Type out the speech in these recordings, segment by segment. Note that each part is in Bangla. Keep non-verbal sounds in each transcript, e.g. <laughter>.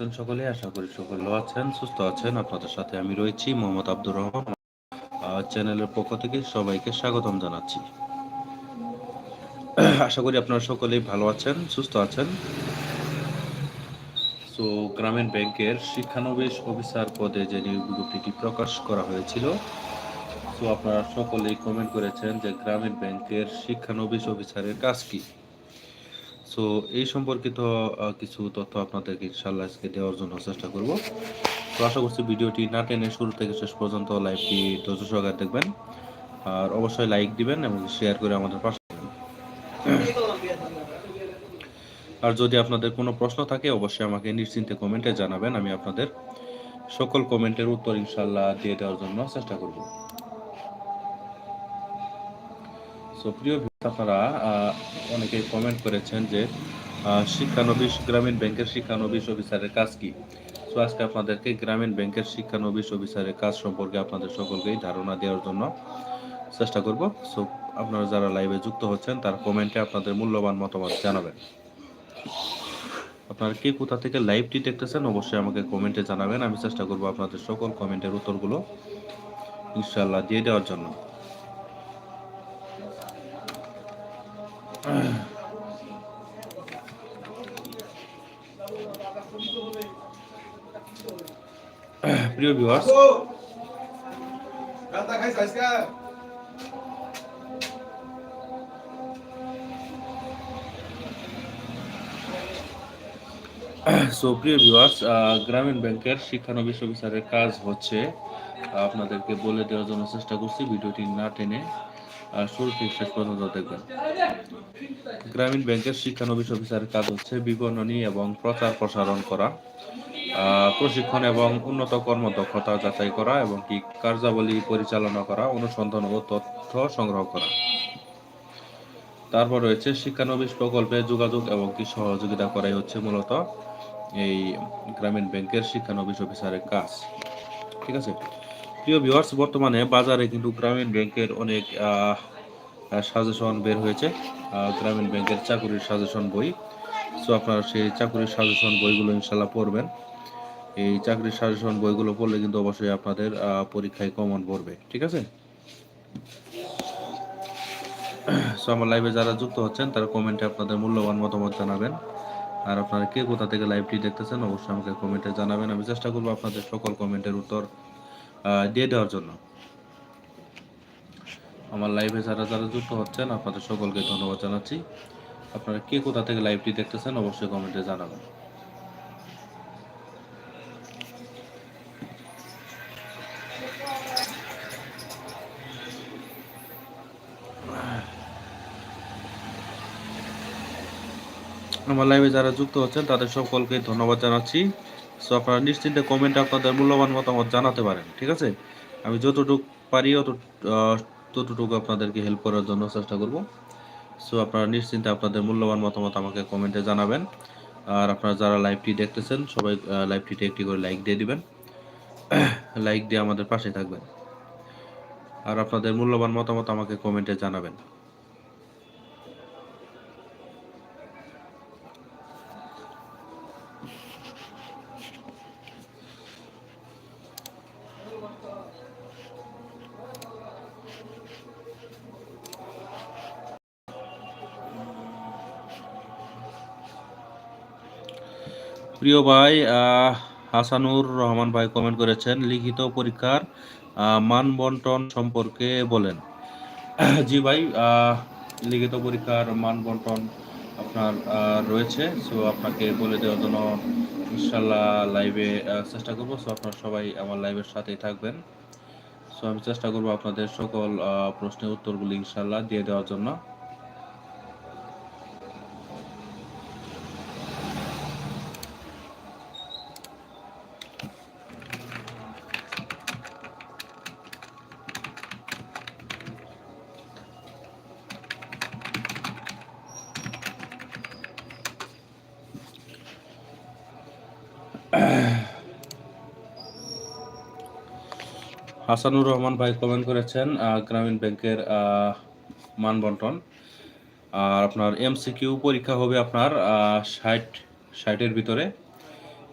আছেন সকলে আশা করি সকলে আছেন, সুস্থ আছেন। আপনাদের সাথে আমি রয়েছি মোহাম্মদ আব্দুর রহমান। চ্যানেলের পক্ষ থেকে সবাইকে স্বাগতম জানাচ্ছি। আশা করি আপনারা সকলেই ভালো আছেন, সুস্থ আছেন। তো গ্রামীণ ব্যাংকের শিক্ষানবিশ অফিসার পদে যে নিয়োগ বিজ্ঞপ্তিটি প্রকাশ করা হয়েছিল তো আপনারা সকলেই কমেন্ট করেছেন যে গ্রামীণ ব্যাংকের শিক্ষানবিশ অফিসারের কাজ কি। সো এই সম্পর্কিত কিছু তথ্য আপনাদেরকে ইনশাল্লাহ আজকে দেওয়ার জন্য চেষ্টা করব। তো আশা করছি ভিডিওটি না টেনে শুরু থেকে শেষ পর্যন্ত লাইভটি ধৈর্য সহকারে দেখবেন। আর অবশ্যই লাইক দিবেন এবং শেয়ার করে আমাদের পাশে। আর যদি আপনাদের কোনো প্রশ্ন থাকে, অবশ্যই আমাকে নিশ্চিন্তে কমেন্টে জানাবেন। আমি আপনাদের সকল কমেন্টের উত্তর ইনশাল্লাহ দিয়ে দেওয়ার জন্য চেষ্টা করব। সো প্রিয় অনেকেই কমেন্ট করেছেন যে শিক্ষানবিশ গ্রামীণ ব্যাংকের শিক্ষানবিশ অফিসারের কাজ কি? সো আজকে আপনাদেরকে গ্রামীণ ব্যাংকের শিক্ষানবিশ অফিসারের কাজ সম্পর্কে আপনাদের সকলকেই ধারণা দেওয়ার জন্য চেষ্টা করব। সো আপনারা যারা লাইভে যুক্ত হচ্ছেন, তার কমেন্টে আপনাদের মূল্যবান মতামত জানাবেন। আপনারা কে কোথা থেকে লাইভটি দেখতেছেন, অবশ্যই আমাকে কমেন্টে জানাবেন। আমি চেষ্টা করব আপনাদের সকল কমেন্টের উত্তরগুলো, ইনশাআল্লাহ, দিয়ে দেওয়ার জন্য। <clears throat> প্রিয় ভিউয়ার্স সো <clears throat> প্রিয় ভিউয়ার্স গ্রামীণ ব্যাংকের শিক্ষানবিশ অফিসারের কাজ হচ্ছে আপনাদেরকে বলে দেওয়ার জন্য চেষ্টা করছি ভিডিওটি না টেনে শুরু শেষ পর্যন্ত দেখবেন। গ্রামীণ ব্যাংকের শিক্ষানবিশ অফিসারের কাজ হচ্ছে বিপণনী এবং প্রচার প্রসারণ করা প্রশিক্ষণ এবং উন্নত কর্মদক্ষতা যাচাই করা এবং কি কার্যাবলী পরিচালনা করা, অনুসন্ধান ও তথ্য সংগ্রহ করা। তারপর রয়েছে শিক্ষানবিশ প্রকল্পে যোগাযোগ এবং কি সহযোগিতা করাই হচ্ছে মূলত এই গ্রামীণ ব্যাংকের শিক্ষানবিশ অফিসারের কাজ। ঠিক আছে? প্রিয় ভিউয়ার্স বর্তমানে বাজারে কিন্তু গ্রামীণ ব্যাংকের অনেক সাজেশন বের হয়েছে। গ্রামীণ ব্যাংকের চাকুরির সাজেশন বই। সো আপনারা সেই চাকুরির সাজেশন বইগুলো ইনশাল্লাহ পড়বেন। এই চাকরির সাজেশন বইগুলো পড়লে কিন্তু অবশ্যই আপনাদের পরীক্ষায় কমন পড়বে। ঠিক আছে? <clears throat> সো আমার লাইভে যারা যুক্ত হচ্ছেন, তারা কমেন্টে আপনাদের মূল্যবান মতামত জানাবেন। আর আপনারা কে কোথা থেকে লাইভটি দেখতেছেন, অবশ্যই আমাকে কমেন্টে জানাবেন। আমি চেষ্টা করব আপনাদের সকল কমেন্টের উত্তর দিয়ে দেওয়ার জন্য। আমার লাইভে যারা যারা যুক্ত হচ্ছেন, আপনাদের সকলকে ধন্যবাদ জানাচ্ছি। আপনারা কে কোথা থেকে লাইভটি দেখতেছেন, অবশ্যই কমেন্টে জানাবেন। আমার লাইভে যারা যুক্ত হচ্ছেন, তাদের সকলকে ধন্যবাদ জানাচ্ছি। সো আপনারা নিশ্চিন্তে কমেন্টে আপনাদের মূল্যবান মতামত জানাতে পারেন, ঠিক আছে? আমি যতটুকু পারি অত ততটুকু আপনাদেরকে হেল্প করার জন্য চেষ্টা করব। সো আপনারা নিশ্চিন্তে আপনাদের মূল্যবান মতামত আমাকে কমেন্টে জানাবেন। আর আপনারা যারা লাইভটি দেখতেছেন, সবাই লাইভটিতে একটি করে লাইক দিয়ে দিবেন। <coughs> লাইক দিয়ে আমাদের পাশে থাকবেন। আর আপনাদের মূল্যবান মতামত আমাকে কমেন্টে জানাবেন। প্রিয় ভাই হাসানুর রহমান ভাই কমেন্ট করেছেন, লিখিত পরীক্ষার মান বন্টন সম্পর্কে বলেন। <clears throat> জি ভাই লিখিত পরীক্ষার মান বন্টন আপনার রয়েছে সো আপনাকে বলে দেওয়ার জন্য ইনশাল্লাহ লাইভে চেষ্টা করব সো আপনারা সবাই আমার লাইভের সাথেই থাকবেন। সো আমি চেষ্টা করব আপনাদের সকল প্রশ্নের উত্তরগুলি ইনশাল্লাহ দিয়ে দেওয়ার জন্য। <clears throat> হাসানুর রহমান ভাই কমেন্ট করেছেন গ্রামীণ ব্যাংকের মান বন্টন। আর আপনার এমসিকিউ পরীক্ষা হবে আপনার ষাট ষাটের ভিতরে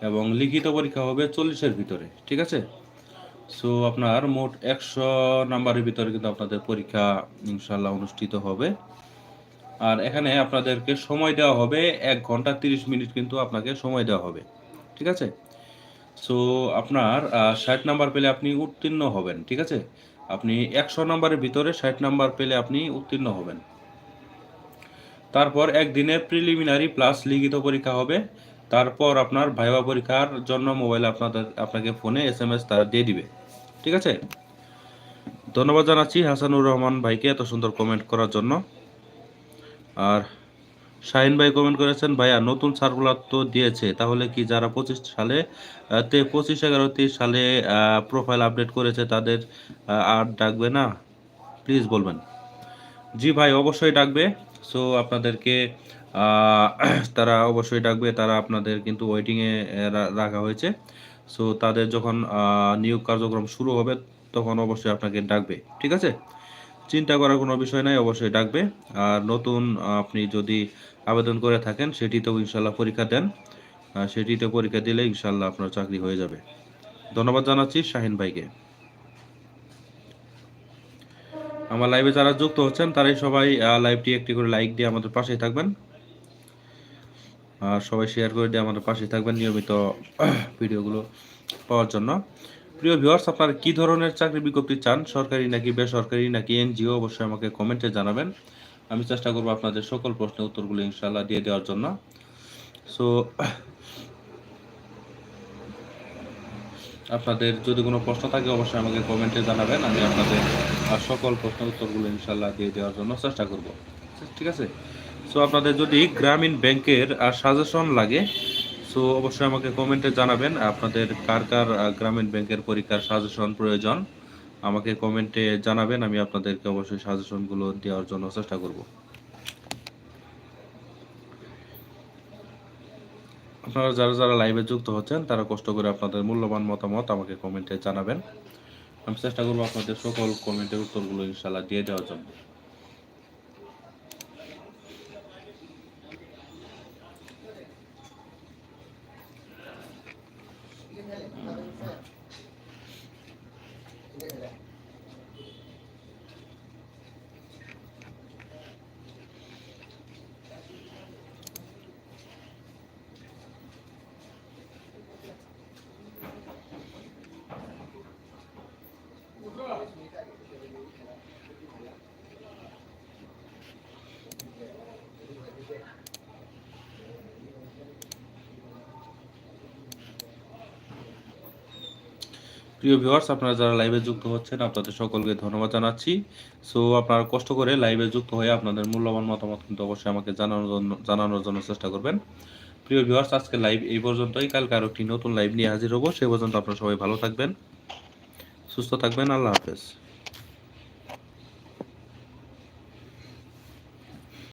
এবং লিখিত পরীক্ষা হবে চল্লিশের ভিতরে, ঠিক আছে? সো আপনার মোট একশো নাম্বারের ভিতরে কিন্তু আপনাদের পরীক্ষা ইনশাল্লাহ অনুষ্ঠিত হবে। আর এখানে আপনাদেরকে সময় দেওয়া হবে এক ঘণ্টা তিরিশ মিনিট কিন্তু আপনাকে সময় দেওয়া হবে। ঠিক আছে? সো আপনার ষাট নাম্বার পেলে আপনি উত্তীর্ণ হবেন, ঠিক আছে? আপনি একশো নাম্বারের ভিতরে ষাট নাম্বার পেলে আপনি উত্তীর্ণ হবেন। তারপর একদিনে প্রিলিমিনারি প্লাস লিখিত পরীক্ষা হবে। তারপর আপনার ভাইবা পরীক্ষার জন্য মোবাইল আপনাদের, আপনাকে ফোনে এস এম এস তারা দিয়ে দিবে, ঠিক আছে? ধন্যবাদ জানাচ্ছি হাসানুর রহমান ভাইকে এত সুন্দর কমেন্ট করার জন্য। আর শাহিন ভাই কমেন্ট করেছেন, ভাইয়া, নতুন সার্কুলার তো দিয়েছে, তাহলে কি যারা পঁচিশ সালে তে পঁচিশ এগারো তেইশ সালে প্রোফাইল আপডেট করেছে, তাদের আর ডাকবে না? প্লিজ বলবেন। জি ভাই, অবশ্যই ডাকবে। সো আপনাদেরকে <clears throat> তারা অবশ্যই ডাকবে, তারা আপনাদের কিন্তু ওয়েটিংয়ে রাখা হয়েছে। সো তাদের যখন নিয়োগ কার্যক্রম শুরু হবে, তখন অবশ্যই আপনাকে ডাকবে, ঠিক আছে? চিন্তা করার কোনো বিষয় নাই অবশ্যই ডাকবে। আর নতুন আপনি যদি আবেদন করে থাকেন সেটিতেও ইনশাল্লাহ পরীক্ষা দেন। আহ, সেটিতে পরীক্ষা দিলে ইনশাল্লাহ আপনার চাকরি হয়ে যাবে। ধন্যবাদ জানাচ্ছি শাহিন ভাইকে। আমার লাইভে যারা যুক্ত হচ্ছেন তারাই সবাই লাইভটি একটি করে লাইক দিয়ে আমাদের পাশেই থাকবেন। আর সবাই শেয়ার করে দিয়ে আমাদের পাশেই থাকবেন নিয়মিত ভিডিওগুলো পাওয়ার জন্য। প্রিয় ভিউয়ার্স আপনারা কি ধরনের চাকরি বিজ্ঞপ্তি চান? সরকারি নাকি বেসরকারি নাকি এনজিও? অবশ্যই আমাকে কমেন্টে জানাবেন। আমি চেষ্টা করব আপনাদের সকল প্রশ্নের উত্তরগুলো ইনশাল্লাহ দিয়ে দেওয়ার জন্য। সো আপনাদের যদি কোনো প্রশ্ন থাকে অবশ্যই আমাকে কমেন্টে জানাবেন। আমি আপনাদের আহ, সকল প্রশ্নের উত্তরগুলো ইনশাল্লাহ দিয়ে দেওয়ার জন্য চেষ্টা করব। ঠিক আছে? সো আপনাদের যদি গ্রামীণ ব্যাংকের আর সাজেশন লাগে সো অবশ্যই আমাকে কমেন্টে জানাবেন, আপনাদের কার কার গ্রামীণ ব্যাংকের পরীক্ষার সাজেশন প্রয়োজন, আমাকে কমেন্টে জানাবেন, আমি আপনাদেরকে অবশ্যই সাজেশনগুলো দেওয়ার জন্য চেষ্টা করব। আপনারা যারা যারা লাইভে যুক্ত হচ্ছেন, তারা কষ্ট করে আপনাদের মূল্যবান মতামত আমাকে কমেন্টে জানাবেন। আমি চেষ্টা করব আপনাদের সকল কমেন্টের উত্তরগুলো ইনশাল্লাহ দিয়ে দেওয়ার জন্য। ಹೇಳಿ ಸರ್ প্রিয় ভিউয়ার্স আপনারা যারা লাইভে যুক্ত হচ্ছেন, আপনাদের সকলকে ধন্যবাদ জানাচ্ছি। সো আপনারা কষ্ট করে লাইভে যুক্ত হয়ে আপনাদের মূল্যবান মতামত কিন্তু অবশ্যই আমাকে জানানোর জন্য জানানোর জন্য চেষ্টা করবেন। প্রিয় ভিউয়ার্স আজকে লাইভ এই পর্যন্তই। কালকে আরও একটি নতুন লাইভ নিয়ে হাজির হব। সে পর্যন্ত আপনারা সবাই ভালো থাকবেন, সুস্থ থাকবেন। আল্লাহ হাফেজ।